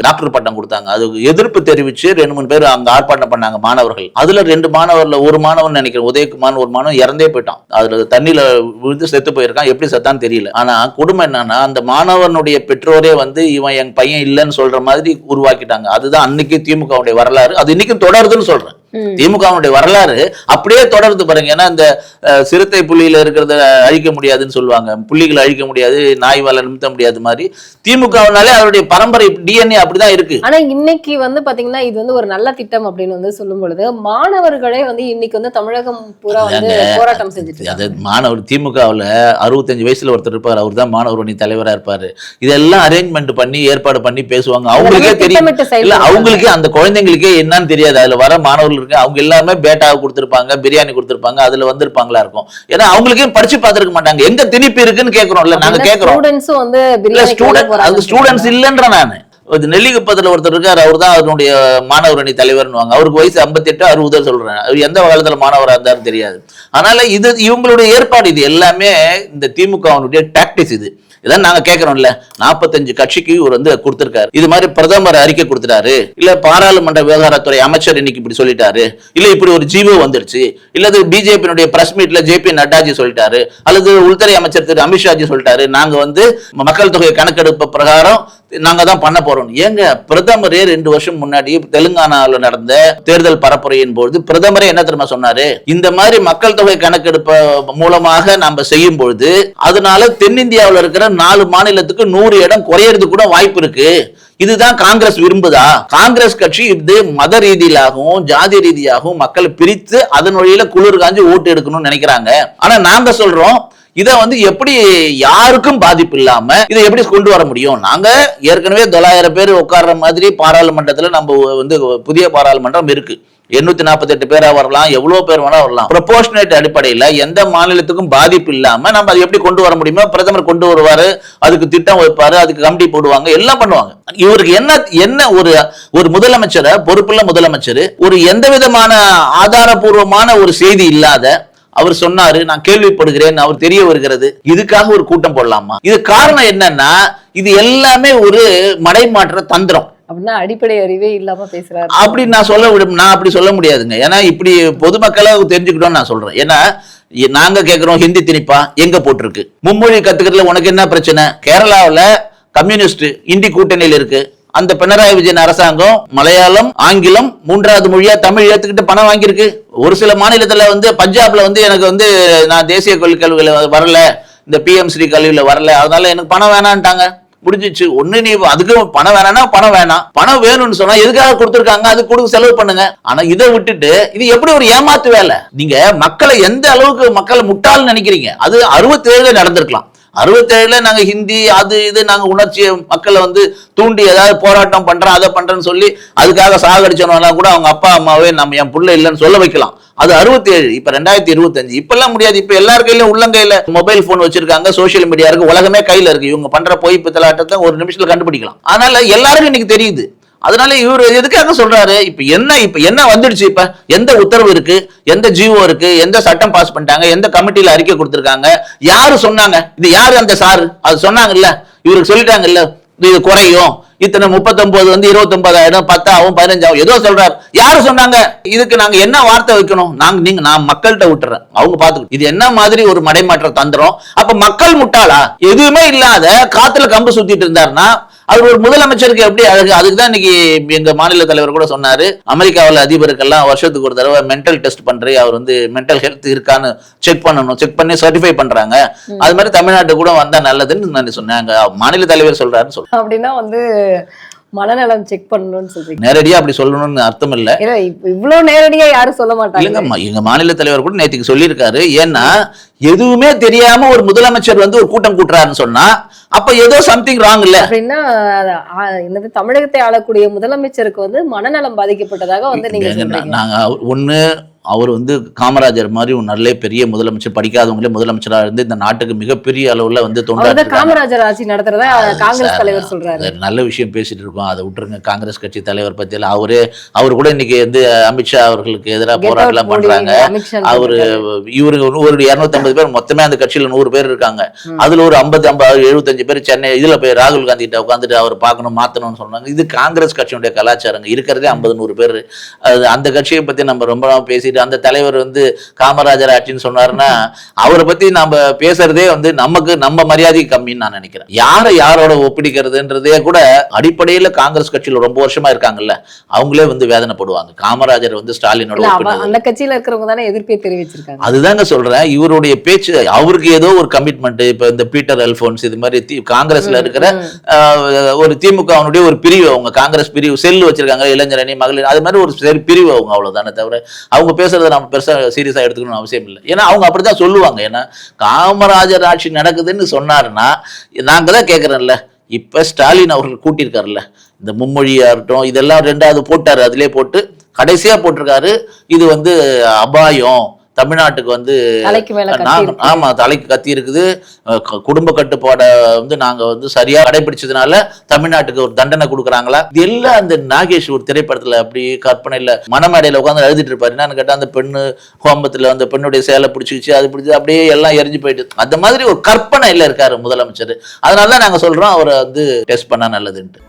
டாக்டர் பட்டம் கொடுத்தாங்க. அதுக்கு எதிர்ப்பு தெரிவிச்சு ரெண்டு மூணு பேர் அங்க ஆர்ப்பாட்டம் பண்ணாங்க மாணவர்கள். அதுல ரெண்டு மாணவர்ல ஒரு மாணவன் நினைக்கிறேன் உதயகுமார் ஒரு மாணவன் இறந்தே போயிட்டான். அதுல தண்ணியில விழுந்து செத்து போயிருக்கான். எப்படி செத்தான்னு தெரியல. ஆனா கொடுமை என்னன்னா அந்த மாணவனுடைய பெற்றோரே வந்து இவன் என் பையன் இல்லைன்னு சொல்ற மாதிரி உருவாக்கிட்டாங்க. அதுதான் அன்னைக்கு திமுகவுடைய வரலாறு. அது இன்னைக்கும் தொடருதுன்னு சொல்றேன். திமுகவுடைய வரலாறு அப்படியே தொடர்ந்து பாருங்க. ஏன்னா இந்த சிறுத்தை புள்ளியில இருக்கிறத அழிக்க முடியாதுன்னு சொல்லுவாங்க. புள்ளிகளை அழிக்க முடியாது நாய் வாழ நிமித்த முடியாது மாதிரி. திமுகவினாலே அவருடைய பரம்பரை டிஎன்ஏ அப்படிதான் இருக்கு. ஆனா இன்னைக்கு வந்து பாத்தீங்கன்னா இது வந்து ஒரு நல்ல திட்டம் அப்படின்னு வந்து சொல்லும் பொழுது மாணவர்களே வந்து இன்னைக்கு வந்து தமிழகம் பூரா வந்து போராட்டம் செஞ்சுட்டு. அது மாணவர் திமுகவுல அறுபத்தஞ்சு வயசுல ஒருத்தர் இருப்பார். அவர் தான் மாணவர் அணி தலைவரா இருப்பாரு. இதெல்லாம் அரேஞ்ச்மெண்ட் பண்ணி ஏற்பாடு பண்ணி பேசுவாங்க. அவங்களுக்கே தெரியும். அவங்களுக்கே அந்த குழந்தைங்களுக்கே என்னன்னு தெரியாது. அதுல வர மாணவர்கள் இருக்கு. அவங்க எல்லாமே பேட்டாவை கொடுத்திருப்பாங்க பிரியாணி கொடுத்திருப்பாங்க அதுல வந்திருப்பாங்களா இருக்கும். ஏன்னா அவங்களுக்கே படிச்சு பார்த்திருக்க மாட்டாங்க. எங்க திணிப்பு இருக்குன்னு கேக்குறோம்ல நாங்க கேக்குறோம் அது ஸ்டூடெண்ட்ஸ் இல்லைன்ற நானு. நெல்லிக்குப்பத்துல ஒருத்தர் இருக்காரு அவர் தான் அதனுடைய மாணவர் அணி தலைவர்னுவாங்க அவருக்கு வயசு 58 அறுபது சொல்றேன். அவர் எந்த காலத்துல மாணவரா இருந்தாலும் தெரியாது. அதனால இது இவங்களுடைய ஏற்பாடு இது எல்லாமே இந்த திமுகவினுடைய டாக்டிஸ் இது. இதான் நாங்க கேட்கறோம்ல நாற்பத்தஞ்சு கட்சிக்கு இவர் வந்து கொடுத்திருக்காரு. இது மாதிரி பிரதமர் அறிக்கை கொடுத்துட்டாரு. இல்ல பாராளுமன்ற விவகாரத்துறை அமைச்சர் இன்னைக்கு இப்படி சொல்லிட்டாரு. இல்ல இப்படி ஒரு ஜீவோ வந்துருச்சு. இல்லது பிஜேபியினுடைய பிரஸ் மீட்ல ஜே பி நட்டாஜி சொல்லிட்டாரு. அல்லது உள்துறை அமைச்சர் திரு அமித்ஷாஜி சொல்லிட்டாரு. நாங்க வந்து மக்கள் தொகை கணக்கெடுப்பு பிரகாரம் நாங்க தான் பண்ண போறோம். ஏங்க பிரதமரே ரெண்டு வருஷம் முன்னாடி தெலுங்கானால நடந்த தேர்தல் பரப்புரையின் பொழுது பிரதமரே என்ன தெரியுமா சொன்னாரு? இந்த மாதிரி மக்கள் தொகை கணக்கெடுப்பு மூலமாக நம்ம செய்யும் பொழுது அதனால தென்னிந்தியாவில் இருக்கிற நாலு மாநிலத்துக்கு நூறு இடம் குறையறது கூட வாய்ப்பு இருக்கு. இதுதான் காங்கிரஸ் விரும்புதா? காங்கிரஸ் கட்சி இது மத ரீதியிலாகவும் ஜாதி ரீதியாகவும் மக்களை பிரித்து அதன் வழியில குளிர் காஞ்சி ஓட்டு எடுக்கணும்னு நினைக்கிறாங்க. ஆனா நாங்க சொல்றோம் இதை வந்து எப்படி யாருக்கும் பாதிப்பு இல்லாம இதை எப்படி கொண்டு வர முடியும்? நாங்க ஏற்கனவே தொள்ளாயிரம் பேர் உட்கார்ற மாதிரி பாராளுமன்றத்துல நம்ம வந்து புதிய பாராளுமன்றம் இருக்கு. எண்ணூத்தி நாற்பத்தி எட்டு பேரா வரலாம் எவ்வளவு பேர் வேணா வரலாம். ப்ரொபோஷனேட் அடிப்படையில எந்த மாநிலத்துக்கும் பாதிப்பு இல்லாம நம்ம அதை எப்படி கொண்டு வர முடியுமோ பிரதமர் கொண்டு வருவாரு அதுக்கு திட்டம் வைப்பாரு அதுக்கு கமிட்டி போடுவாங்க எல்லாம் பண்ணுவாங்க. இவருக்கு என்ன என்ன ஒரு ஒரு முதலமைச்சரை பொறுப்புள்ள முதலமைச்சர் ஒரு எந்த விதமான ஆதாரபூர்வமான ஒரு செய்தி இல்லாத அவர் சொன்னாரு நான் கேள்விப்படுகிறேன் அவர் தெரிய வருகிறது. இதுக்காக ஒரு கூட்டம் போடலாமா? இது காரணம் என்னன்னா இது எல்லாமே ஒரு மடைமாற்ற தந்திரம். அப்படின்னா அடிப்படை அறிவே இல்லாம பேசுறாரு. அப்படி நான் சொல்ல விட நான் அப்படி சொல்ல முடியாதுங்க. ஏன்னா இப்படி பொதுமக்களை தெரிஞ்சுக்கிட்டோம்னு நான் சொல்றேன். ஏன்னா நாங்க கேட்கிறோம் ஹிந்தி திணிப்பா எங்க போட்டிருக்கு? மும்மொழி கத்துக்கிறதுல உனக்கு என்ன பிரச்சனை? கேரளாவுல கம்யூனிஸ்ட் இந்தி கூட்டணியில் இருக்கு. அந்த பினராயி விஜயன் அரசாங்கம் மலையாளம் ஆங்கிலம் மூன்றாவது மொழியா தமிழ் ஏத்துக்கிட்டு பணம் வாங்கியிருக்கு. ஒரு சில மாநிலத்துல வந்து பஞ்சாப்ல வந்து எனக்கு வந்து நான் தேசிய கல்வி கல்வியில வரல இந்த பிஎம் ஸ்ரீ கல்வியில வரல அதனால எனக்கு பணம் வேணான்ட்டாங்க. முடிஞ்சிச்சு. ஒண்ணு நீ அதுக்கு பணம் வேணாம்னா பணம் வேணாம். பணம் வேணும்னு சொன்னா எதுக்காக கொடுத்துருக்காங்க? அது கொடுக்க செலவு பண்ணுங்க. ஆனா இதை விட்டுட்டு இது எப்படி ஒரு ஏமாத்து வேலை? நீங்க மக்களை எந்த அளவுக்கு மக்களை முட்டாள்னு நினைக்கிறீங்க? அது அறுபத்தேழுல நடந்திருக்கலாம். அறுபத்தேழுல நாங்க ஹிந்தி அது இது நாங்க உணர்ச்சியை மக்களை வந்து தூண்டி ஏதாவது போராட்டம் பண்றோம் அதை பண்றேன்னு சொல்லி அதுக்காக சாகடிச்சோம்னா கூட அவங்க அப்பா அம்மாவே நம்ம என் புள்ள இல்லைன்னு சொல்ல வைக்கலாம். அது அறுபத்தேழு இப்ப ரெண்டாயிரத்தி இருபத்தஞ்சு. இப்பெல்லாம் முடியாது. இப்ப எல்லார் கையிலும் உள்ளங்கையில மொபைல் போன் வச்சிருக்காங்க சோஷியல் மீடியா இருக்கு உலகமே கையில இருக்கு. இவங்க பண்ற பொய் பித்தலாட்டத்தை ஒரு நிமிஷத்துல கண்டுபிடிக்கலாம். அதனால எல்லாருக்கும் இன்னைக்கு தெரியுது. அதனால இவர் எதுக்காக சொல்றாரு? இப்ப என்ன இப்ப என்ன வந்துடுச்சு இப்ப? எந்த உத்தரவு இருக்கு? எந்த ஜிஓ இருக்கு? எந்த சட்டம் பாஸ் பண்ணிட்டாங்க? எந்த கமிட்டியில அறிக்கை கொடுத்துருக்காங்க? யாரு சொன்னாங்க? இது யாரு அந்த சார் அது சொன்னாங்கல்ல? இவருக்கு சொல்லிட்டாங்கல்ல? இது குறையும். இத்தனை முப்பத்தொன்பது வந்து இருபத்தொன்பதாயிரம் பத்தாவும் பதினஞ்சாவும். ஏதோ சொல்றாரு. யாரு சொன்னாங்க? இதுக்கு நாங்க என்ன வார்த்தை வைக்கணும்? நாங்க நீங்க நான் மக்கள்கிட்ட விட்டுறேன் அவங்க பாத்துக்கணும் இது என்ன மாதிரி ஒரு மடைமாற்ற தந்துரும்? அப்ப மக்கள் முட்டாளா? எதுவுமே இல்லாத காத்துல கம்பு சுத்திட்டு இருந்தாருன்னா அவர் ஒரு முதலமைச்சருக்கு எப்படி அழகு? அதுக்கு தான் இன்னைக்கு எங்க மாநில தலைவர் கூட சொன்னாரு. அமெரிக்காவில் அதிபருக்கெல்லாம் வருஷத்துக்கு ஒரு தடவை மென்டல் டெஸ்ட் பண்றே அவர் வந்து மென்டல் ஹெல்த் இருக்கான்னு செக் பண்ணணும். செக் பண்ணி சர்டிஃபை பண்றாங்க. அது மாதிரி தமிழ்நாட்டு கூட வந்தா நல்லதுன்னு நான் சொன்னாங்க. மாநில தலைவர் சொல்றாருன்னு சொல்றேன். அப்படின்னா வந்து மனநலம் செக் பண்ணணும்னு சொல்றீங்க. நேரடியா அப்படி சொல்லணும்னு அர்த்தம் இல்ல இவ்வளவு நேரடியா யாரும் சொல்ல மாட்டாங்க. இல்லைங்கம்மா எங்க மாநில தலைவர் கூட நேற்றுக்கு சொல்லியிருக்காரு. ஏன்னா எதுவுமே தெரியாம ஒரு முதலமைச்சர் வந்து ஒரு கூட்டம் கூட்டுறாருன்னு சொன்னா அப்ப ஏதோ சம்திங் ராங் இல்ல. அப்படின்னா என்னது தமிழகத்தை ஆளக்கூடிய முதலமைச்சருக்கு வந்து மனநலம் பாதிக்கப்பட்டதாக வந்து நீங்க நாங்க ஒண்ணு அவர் வந்து காமராஜர் மாதிரி ஒரு நல்ல பெரிய முதலமைச்சர் படிக்காதவங்களே முதலமைச்சரா இருந்து இந்த நாட்டுக்கு மிகப்பெரிய அளவுல வந்து தொண்டாற்றிருக்காங்க. காமராஜர் ஆட்சி நடத்துறதா காங்கிரஸ் தலைவர் சொல்றாரு. நல்ல விஷயம் பேசிட்டு இருக்கோம். அதை விட்டுருங்க. காங்கிரஸ் கட்சி தலைவர் பத்தி எல்லாம் அவரு அவர் கூட இன்னைக்கு வந்து அமித்ஷா அவர்களுக்கு எதிராக போராட்டம் பண்றாங்க. அவரு இவரு ஒரு இருநூத்தி பேர் மொத்தமே அந்த கட்சியில நூறு பேர் இருக்காங்க. அதுல ஒரு ஐம்பது ஐம்பது எழுபத்தஞ்சு பேர் சென்னை இதுல போய் ராகுல் காந்தி கிட்ட உட்காந்துட்டு அவர் பார்க்கணும் மாத்தணும்னு சொன்னாங்க. இது காங்கிரஸ் கட்சியுடைய கலாச்சாரங்க. இருக்கிறதே ஐம்பது நூறு பேர். அந்த கட்சியை பத்தி நம்ம ரொம்ப நாள் பேசிட்டு அந்த தலைவர் வந்து காமராஜர் ஆட்சின்னு சொன்னாருன்னா அவரை பத்தி நம்ம பேசுறதே வந்து நமக்கு நம்ம மரியாதை கம்மின்னு நான் நினைக்கிறேன். யாரை யாரோட ஒப்பிடிக்கிறதுன்றதே கூட அடிப்படையில காங்கிரஸ் கட்சியில ரொம்ப வருஷமா இருக்காங்கல்ல அவங்களே வந்து வேதனைப்படுவாங்க. காமராஜர் வந்து ஸ்டாலினோட அந்த கட்சியில இருக்கிறவங்க தானே எதிர்ப்பே தெரிவிச்சிருக்காங்க. அதுதாங்க சொல்றேன் இவருடைய பேச்சு அவருக்கு ஏதோ ஒரு கமிட்மெண்ட் இப்ப இந்த பீட்டர் அல்போன்ஸ் இது மாதிரி காங்கிரஸ்ல இருக்கிற ஒரு திமுக அவனுடைய ஒரு பிரிவு அவங்க காங்கிரஸ் பிரிவு செல் வச்சிருக்காங்க இளைஞர் அணி மகளிர் அது மாதிரி ஒரு பிரிவு அவங்க அவ்வளவுதானே தவிர அவங்க பேசுறதை நம்ம பெருசாக சீரியஸாக எடுத்துக்கணும்னு அவசியம் இல்லை. ஏன்னா அவங்க அப்படிதான் சொல்லுவாங்க. ஏன்னா காமராஜர் ஆட்சி நடக்குதுன்னு சொன்னாருன்னா நாங்கள் தான் கேட்குறோம்ல இப்போ ஸ்டாலின் அவர்கள் கூட்டியிருக்காருல்ல. இந்த மும்மொழியாக இருக்கட்டும் இதெல்லாம் ரெண்டாவது போட்டார். அதிலே போட்டு கடைசியாக போட்டிருக்காரு. இது வந்து அபாயம். தமிழ்நாட்டுக்கு வந்து. ஆமா தலைக்கு கத்தி இருக்குது. குடும்ப கட்டுப்பாடை வந்து நாங்க வந்து சரியா கடைபிடிச்சதுனால தமிழ்நாட்டுக்கு ஒரு தண்டனை கொடுக்குறாங்களா? இது எல்லாம் அந்த நாகேஷ் ஒரு திரைப்படத்துல அப்படி கற்பனையில மணமேடையில உட்காந்து எழுதிட்டு இருப்பாரு. என்னன்னு கேட்டா அந்த பெண்ணு ஹோமத்துல அந்த பெண்ணுடைய சேலை பிடிச்சிக்கிச்சு அது பிடிச்சி அப்படியே எல்லாம் எரிஞ்சு போயிட்டு. அந்த மாதிரி ஒரு கற்பனையில இருக்காரு முதலமைச்சர். அதனால தான் நாங்க சொல்றோம் அவரை வந்து டெஸ்ட் பண்ணா நல்லதுன்ட்டு.